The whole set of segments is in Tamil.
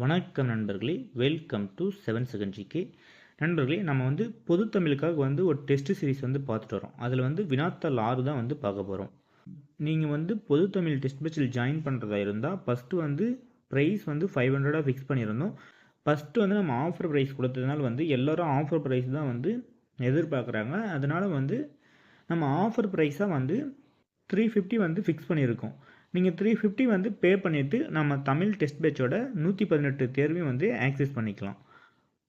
வணக்கம் நண்பர்களே. Welcome to seven second GK நண்பர்களே நம்ம வந்து பொது தமிழுக்காக வந்து ஒரு டெஸ்ட் சீரிஸ் வந்து பார்த்துட்டு வரோம். அதில் வந்து வினாத்தாள் ஆறு தான் வந்து பார்க்க போகிறோம் நீங்கள் வந்து பொது தமிழ் டெஸ்ட் பேச்சில் ஜாயின் பண்ணுறதா இருந்தால் ஃபஸ்ட்டு வந்து ப்ரைஸ் வந்து ஃபைவ் ஹண்ட்ரடாக ஃபிக்ஸ் பண்ணியிருந்தோம். ஃபஸ்ட்டு வந்து நம்ம ஆஃபர் ப்ரைஸ் கொடுத்ததுனால வந்து எல்லோரும் ஆஃபர் ப்ரைஸ் தான் வந்து எதிர்பார்க்குறாங்க. அதனால் வந்து நம்ம ஆஃபர் ப்ரைஸாக வந்து த்ரீ ஃபிஃப்டி வந்து ஃபிக்ஸ் பண்ணியிருக்கோம். நீங்கள் த்ரீ ஃபிஃப்டி வந்து பே பண்ணிவிட்டு நம்ம தமிழ் டெஸ்ட் பேட்சோட நூற்றி பதினெட்டு தேர்வையும் வந்து ஆக்சஸ் பண்ணிக்கலாம்.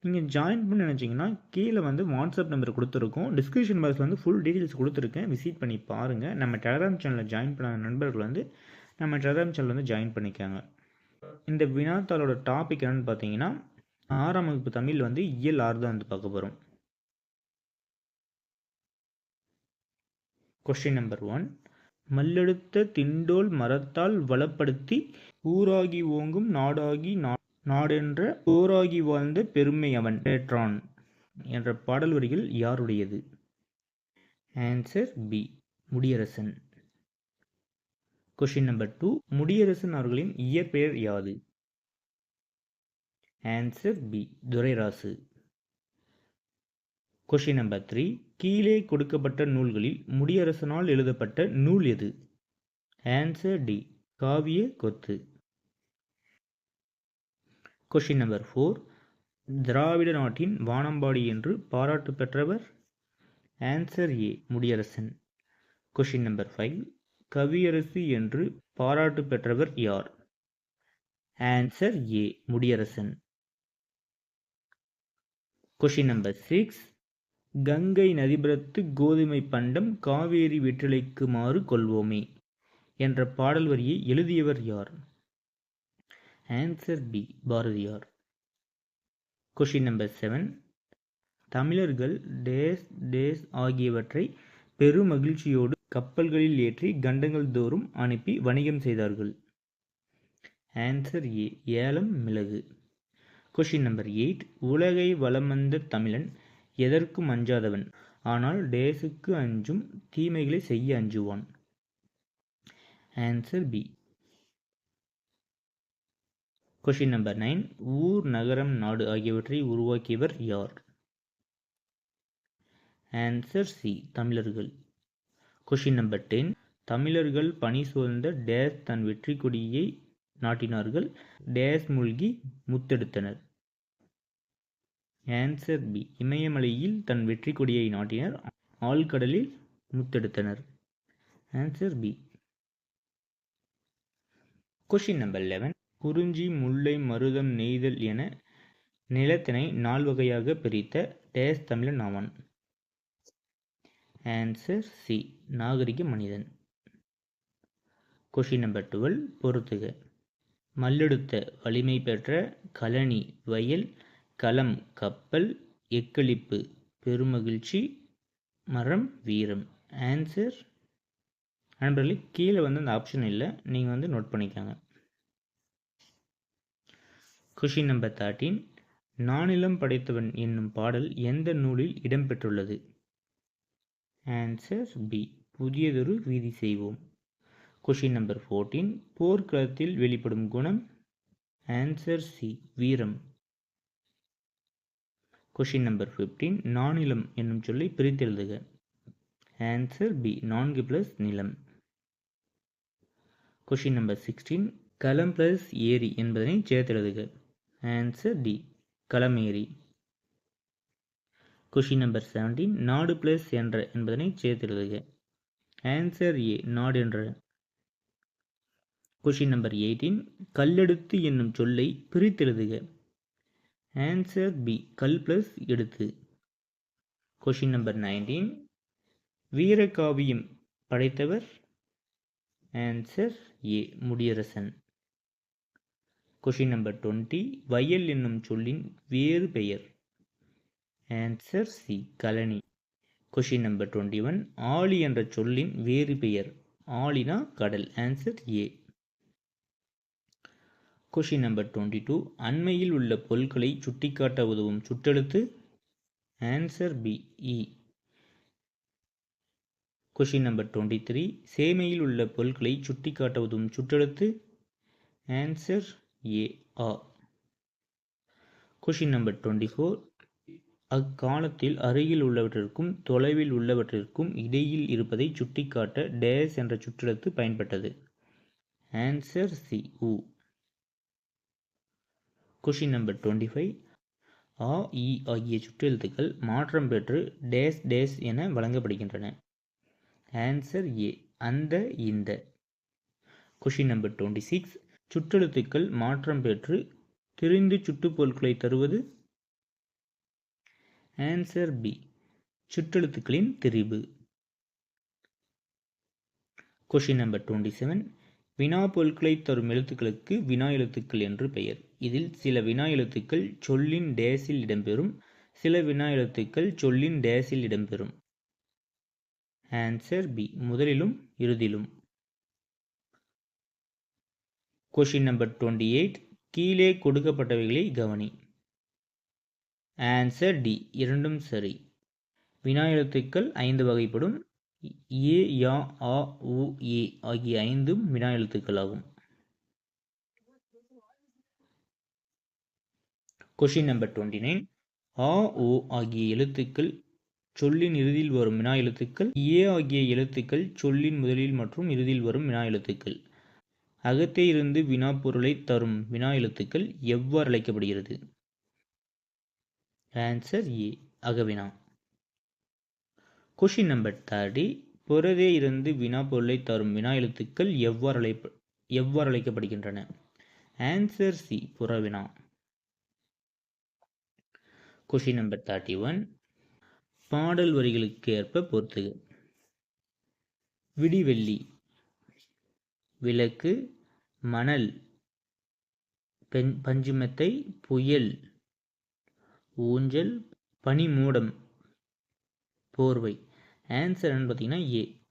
நீங்கள் ஜாயின் பண்ண நினச்சிங்கன்னா கீழே வந்து வாட்ஸ்அப் நம்பர் கொடுத்துருக்கோம். டிஸ்கிரிப்ஷன் பாக்ஸில் வந்து ஃபுல் டீட்டெயில்ஸ் கொடுத்துருக்கேன். விசிட் பண்ணி பாருங்கள் நம்ம டெலகிராம் சேனலில் ஜாயின் பண்ண நண்பர்கள் வந்து நம்ம டெலகிராம் சேனல் வந்து ஜாயின் பண்ணிக்காங்க. இந்த வினாத்தாளோட டாபிக் என்னென்னு பார்த்தீங்கன்னா ஆறாம் வகுப்பு தமிழ் வந்து இயல் ஆறு தான் வந்து பார்க்க போகிறோம் கொஸ்டின் நம்பர் ஒன் மல்லெடுத்த திண்டோல் மரத்தால் வளப்படுத்தி ஊராகி ஓங்கும் நாடாகி நாடென்ற ஓராகி வாழ்ந்த பெருமை அவன் ஏற்றான் என்ற பாடல் வரிகள் யாருடையது? Answer B Mudiyarasan. Question number two Mudiyarasan அவர்களின் இயற்பெயர் யாது? Answer B Durairasu. Question number three கீழே கொடுக்கப்பட்ட நூல்களில் முடியரசனால் எழுதப்பட்ட நூல் எது? ஆன்சர் டி காவிய கொத்து. கொஷின் நம்பர் ஃபோர் திராவிட நாட்டின் வானம்பாடி என்று பாராட்டு பெற்றவர்? Answer A Mudiyarasan. Question number five கவியரசு என்று பாராட்டு பெற்றவர் யார்? Answer A Mudiyarasan. Question number six Ganga நதிபுரத்து கோதுமை பண்டம் காவேரி வெற்றிலைக்குமாறு கொள்வோமே என்ற பாடல் வரியை எழுதியவர் யார்? Answer B Bharathiyar. Question number seven தமிழர்கள் டேஸ் டேஸ் ஆகியவற்றை பெருமகிழ்ச்சியோடு கப்பல்களில் ஏற்றி கண்டங்கள் தோறும் அனுப்பி வணிகம் செய்தார்கள். ஆன்சர் ஏ ஏலம் மிளகு. கொஷின் நம்பர் எயிட் உலகை வளம் வந்த தமிழன் எதற்கும் அஞ்சாதவன் ஆனால் டேஸுக்கு அஞ்சும் தீமைகளை செய்ய அஞ்சுவான். Answer B question number nine ஊர் நகரம் நாடு ஆகியவற்றை உருவாக்கியவர் யார்? ஆன்சர் சி தமிழர்கள். கொஷின் நம்பர் டென் தமிழர்கள் பணி சூழ்ந்த டேஸ் தன் வெற்றி கொடியை நாட்டினார்கள். டேஸ் மூழ்கி முத்தெடுத்தனர். ஆன்சர் பி இமயமலையில் தன் வெற்றி கொடியை நாட்டினர். ஆழ்கடலில் முத்தெடுத்தனர். Answer B question number eleven குறிஞ்சி முல்லை மருதம் நெய்தல் என நிலத்தினை நால்வகையாக பிரித்த டேஸ் தமிழன் ஆவான். ஆன்சர் சி நாகரிக மனிதன். கொஷின் நம்பர் டுவெல் பொறுத்துக. மல்லெடுத்த வலிமை பெற்ற கழனி வயல் களம் கப்பல் எக்களிப்பு பெருமகிழ்ச்சி மரம் வீரம். ஆன்சர் நண்பர்களே கீழே வந்து அந்த ஆப்ஷன் இல்லை. நீங்கள் வந்து நோட் பண்ணிக்கோங்க. கொஷின் நம்பர் தேர்ட்டீன் நானிலம் படைத்தவன் என்னும் பாடல் எந்த நூலில் இடம்பெற்றுள்ளது? ஆன்சர் பி புதியதொரு வீதி செய்வோம். கொஷின் நம்பர் ஃபோர்டீன் போர்க்களத்தில் வெளிப்படும் குணம்? ஆன்சர் சி வீரம். கொஷின் நம்பர் ஃபிஃப்டீன் நானிலம் என்னும் சொல்லி பிரித்தெழுதுக ஆன்சர் பி நான்கு பிளஸ் நிலம். கொஷின் நம்பர் சிக்ஸ்டீன் களம் பிளஸ் ஏரி என்பதனை சேர்த்தெழுதுக ஆன்சர் டி ஏரி. கொஷின் நம்பர் செவன்டீன் நாடு பிளஸ் என்ற என்பதனை சேர்த்தெழுதுக ஆன்சர் ஏ நாடு என்ற. கொஷின் நம்பர் எயிட்டீன் கல்லெடுத்து என்னும் சொல்லை பிரித்தெழுதுக ஆன்சர் பி கல் ப்ளஸ் எடுத்து. கொஷின் நம்பர் நைன்டீன் வீரகாவியம் படைத்தவர். Answer A Mudiyarasan. Question number twenty வயல் என்னும் சொல்லின் வேறு பெயர். ஆன்சர் சி கலனி கொஷின் நம்பர் டுவெண்ட்டி ஒன் ஆலி என்ற சொல்லின் வேறு பெயர். ஆலினா கடல். Answer A question number twenty two அண்மையில் உள்ள பொருட்களை சுட்டிக்காட்ட உதவும் சுற்றெழுத்து. ஆன்சர் பி இ கொஷின் நம்பர் டுவெண்ட்டி த்ரீ சேமையில் உள்ள பொருட்களை சுட்டிக்காட்ட உதவும் சுற்றெழுத்து. ஆன்சர் ஏ ஆ கொஷின் நம்பர் டுவெண்ட்டி ஃபோர் அக்காலத்தில் அருகில் உள்ளவற்றிற்கும் தொலைவில் உள்ளவற்றிற்கும் இடையில் இருப்பதை சுட்டிக்காட்ட டேஸ் என்ற சுற்றெழுத்து பயன்பட்டது. ஆன்சர் சி உ கொஷின் நம்பர் டுவெண்ட்டி ஃபைவ் ஆ இ ஆகிய சுற்றெழுத்துக்கள் மாற்றம் பெற்று டேஸ் டேஸ் என வழங்கப்படுகின்றன. ஆன்சர் ஏ அந்த இந்த. கொஷின் நம்பர் டுவெண்ட்டி சிக்ஸ் சுற்றெழுத்துக்கள் மாற்றம் பெற்று திரிந்து சுட்டுப்பொருட்களை தருவது? ஆன்சர் பி சுற்றெழுத்துக்களின் திரிபு. கொஷின் நம்பர் டுவெண்ட்டி செவன் வினா பொருட்களை தரும் எழுத்துக்களுக்கு வினா எழுத்துக்கள் என்று பெயர். இதில் சில வினா எழுத்துக்கள் சொல்லின் டேஸில் இடம்பெறும். சில வினா எழுத்துக்கள் சொல்லின் டேஸில் இடம்பெறும். ஆன்சர் பி முதலிலும் இறுதியிலும். கொஷின் நம்பர் டுவெண்ட்டி எயிட் கீழே கொடுக்கப்பட்டவைகளை கவனி. ஆன்சர் டி இரண்டும் சரி. வினா எழுத்துக்கள் ஐந்து வகைப்படும். ஏ யா ஆ உ ஏ ஆகிய ஐந்தும் வினா எழுத்துக்கள் ஆகும் கொஷின் நம்பர் டுவெண்ட்டி நைன் ஆ ஓ ஆகிய எழுத்துக்கள் சொல்லின் இறுதியில் வரும் வினா எழுத்துக்கள். ஏ ஆகிய எழுத்துக்கள் சொல்லின் முதலில் மற்றும் இறுதியில் வரும் வினா எழுத்துக்கள். அகத்தே இருந்து வினா பொருளை தரும் வினா எழுத்துக்கள் எவ்வாறு அழைக்கப்படுகிறது? ஆன்சர் ஏ அகவினா. கொஷின் நம்பர் தேர்ட்டி புறதே இருந்து வினா பொருளை தரும் வினா எழுத்துக்கள் எவ்வாறு அழைப்ப எவ்வாறு அழைக்கப்படுகின்றன? ஆன்சர் சி புறவினா. கொஷின் நம்பர் தேர்ட்டி ஒன் பாடல் வரிகளுக்கு ஏற்ப பொறுத்துக விடிவெள்ளி. விளக்கு. மணல். பெண் பஞ்சுமெத்தை. புயல். ஊஞ்சல். பனிமூடம். போர்வை. ஆன்சர் பார்த்தீங்கன்னா A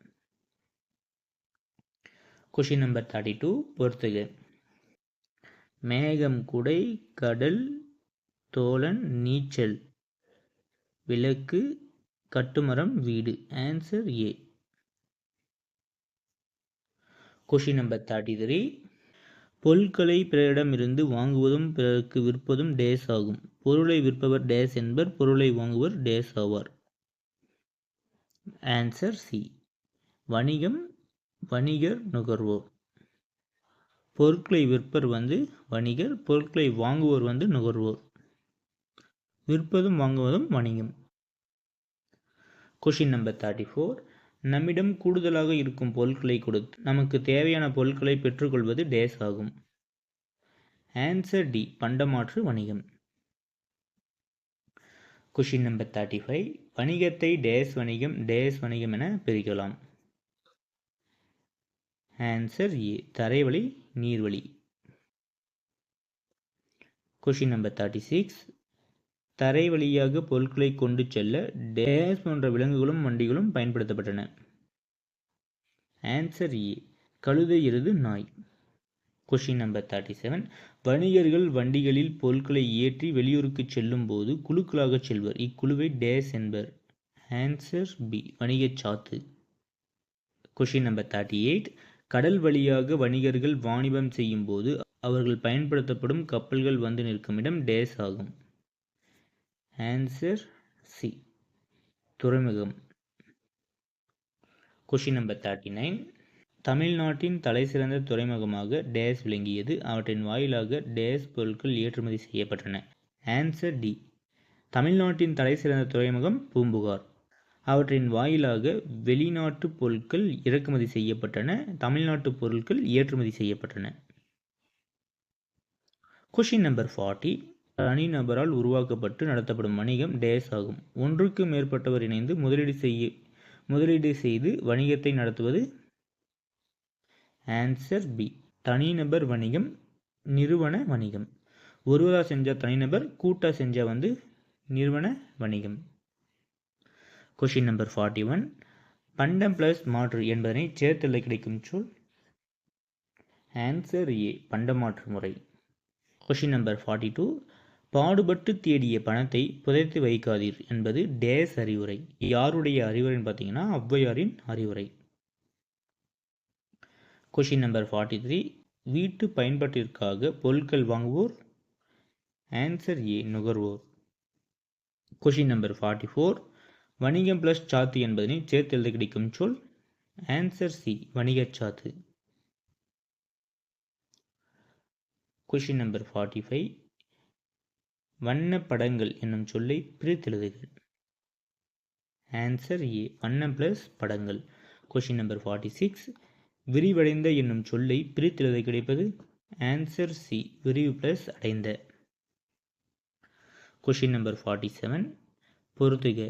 question number thirty two பொறுத்துக. மேகம் குடை கடல் தோழன் நீச்சல். விளக்கு கட்டுமரம் வீடு. Answer A question number thirty three பொருட்களை பிறரிடமிருந்து வாங்குவதும் பிறருக்கு விற்பதும் டேஸ் ஆகும். பொருளை விற்பவர் டேஸ் என்பர் பொருளை வாங்குவர் டேஸ் ஆவார். ஆன்சர் சி வணிகம் வணிகர் நுகர்வோர். பொருட்களை விற்பர் வந்து வணிகர் பொருட்களை வாங்குவோர் வந்து நுகர்வோர். விற்பதும் வாங்குவதும் வணிகம். கொஷின் நம்பர் தேர்ட்டி ஃபோர் நம்மிடம் கூடுதலாக இருக்கும் பொருட்களை கொடுத்து நமக்கு தேவையான பொருட்களை பெற்றுக்கொள்வது டேஸ் ஆகும். ஆன்சர் டி பண்டமாற்று வணிகம். கொஷின் நம்பர் தேர்ட்டி ஃபைவ் வணிகத்தை டேஸ் வணிகம் டேஸ் வணிகம் என பிரிக்கலாம். ஆன்சர் ஏ தரைவழி நீர்வழி. கொஷின் நம்பர் தேர்ட்டி சிக்ஸ் தரை வழியாக பொருட்களை கொண்டு செல்ல டேஸ் போன்ற விலங்குகளும் வண்டிகளும் பயன்படுத்தப்பட்டன. ஆன்சர் ஏ கழுதை எருது நாய். கொஷின் நம்பர் தேர்ட்டி செவன் வணிகர்கள் வண்டிகளில் பொருட்களை ஏற்றி வெளியூருக்கு செல்லும் போது குழுக்களாக செல்வர். இக்குழுவை டேஸ் என்பர். ஆன்சர் பி வணிகச் சாத்து. கொஷின் நம்பர் தேர்ட்டி எயிட் கடல் வழியாக வணிகர்கள் வாணிபம் செய்யும் போது அவர்கள் பயன்படுத்தப்படும் கப்பல்கள் வந்து நிற்கும் இடம் டேஸ் ஆகும். ஆன்சர் சி துறைமுகம். கொஷின் நம்பர் தேர்ட்டி நைன் தமிழ்நாட்டின் தலைசிறந்த துறைமுகமாக டேஸ் விளங்கியது. அவற்றின் வாயிலாக டேஸ் பொருட்கள் ஏற்றுமதி செய்யப்பட்டன. ஆன்சர் டி தமிழ்நாட்டின் தலைசிறந்த துறைமுகம் பூம்புகார். அவற்றின் வாயிலாக வெளிநாட்டு பொருட்கள் இறக்குமதி செய்யப்பட்டன. தமிழ்நாட்டு பொருட்கள் ஏற்றுமதி செய்யப்பட்டன. கொஷின் நம்பர் ஃபார்ட்டி தனிநபரால் உருவாக்கப்பட்டு நடத்தப்படும் வணிகம் டேஸ் ஆகும். ஒன்றுக்கு மேற்பட்டவர் இணைந்து முதலீடு செய்ய முதலீடு செய்து வணிகத்தை நடத்துவது ஆன்சர் பி. தனிநபர் வணிகம் நிறுவன வணிகம். ஒருவராக செஞ்ச தனிநபர் கூட்டாக செஞ்ச வந்து நிறுவன வணிகம். கொஷின் நம்பர் ஃபார்ட்டி ஒன் பண்டம் பிளஸ் மாற்று என்பதனை சேர்த்தல்ல கிடைக்கும் சொல் ஆன்சர் ஏ. பண்டமாற்று முறை. கொஷின் நம்பர் ஃபார்ட்டி டூ பாடுபட்டு தேடிய பணத்தை புதைத்து வைக்காதீர் என்பது டேஸ் அறிவுரை. யாருடைய அறிவுரைன்னு பார்த்தீங்கன்னா ஔவையாரின் அறிவுரை. கொஷின் நம்பர் ஃபார்ட்டி த்ரீ வீட்டு பயன்பாட்டிற்காக பொருட்கள் வாங்குவோர்? ஆன்சர் ஏ நுகர்வோர். கொஷின் நம்பர் ஃபார்ட்டி ஃபோர் வணிகம் ப்ளஸ் சாத்து என்பதனை சேர்த்து எழுத கிடைக்கும் சொல் ஆன்சர் சி வணிகச் சாத்து. கொஷின் நம்பர் ஃபார்ட்டி ஃபைவ் வண்ண படங்கள் என்னும் சொல்லை பிரித்தெழுதுக. ஆன்சர் ஏ வண்ணம் ப்ளஸ் படங்கள். கொஷின் நம்பர் ஃபார்ட்டி சிக்ஸ் விரிவடைந்த என்னும் சொல்லை பிரித்தெழுத கிடைப்பது ஆன்சர் சி விரிவு ப்ளஸ் அடைந்த. கொஷின் நம்பர் ஃபார்ட்டி செவன் பொறுத்துக.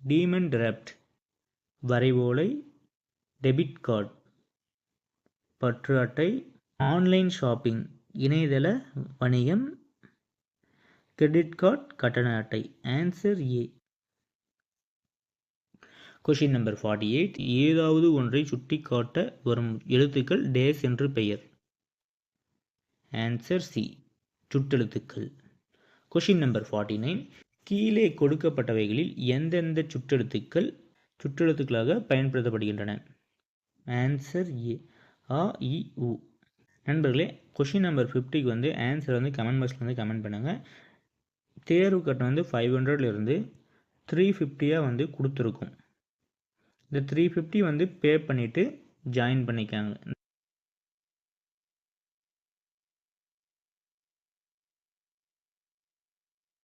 டீமன் டிராப்ட் வரைவோலை டெபிட் கார்டு பற்று அட்டை ஆன்லைன் ஷாப்பிங் இணையதள வணிகம் கிரெடிட் கார்டு கட்டண அட்டை. Answer A question number forty eight ஏதாவது ஒன்றை சுட்டிக்காட்ட வரும் எழுத்துக்கள் டேஸ் என்று பெயர். ஆன்சர் சி சுட்டெழுத்துக்கள். கொஷின் நம்பர் ஃபார்ட்டி நைன் கீழே கொடுக்கப்பட்டவைகளில் எந்தெந்த சுற்றெழுத்துக்கள் சுற்றெழுத்துக்களாக பயன்படுத்தப்படுகின்றன? ஆன்சர் ஏ ஆ இ உ. நண்பர்களே கொஷின் நம்பர் ஃபிஃப்டிக்கு வந்து ஆன்சர் வந்து கமெண்ட் பாக்ஸில் வந்து கமெண்ட் பண்ணுங்கள் தேர்வு கட்டணம் வந்து ஃபைவ் ஹண்ட்ரட்லேருந்து த்ரீ ஃபிஃப்டியாக வந்து கொடுத்துருக்கும். இந்த த்ரீ ஃபிஃப்டி வந்து பே பண்ணிவிட்டு ஜாயின் பண்ணிக்காங்க.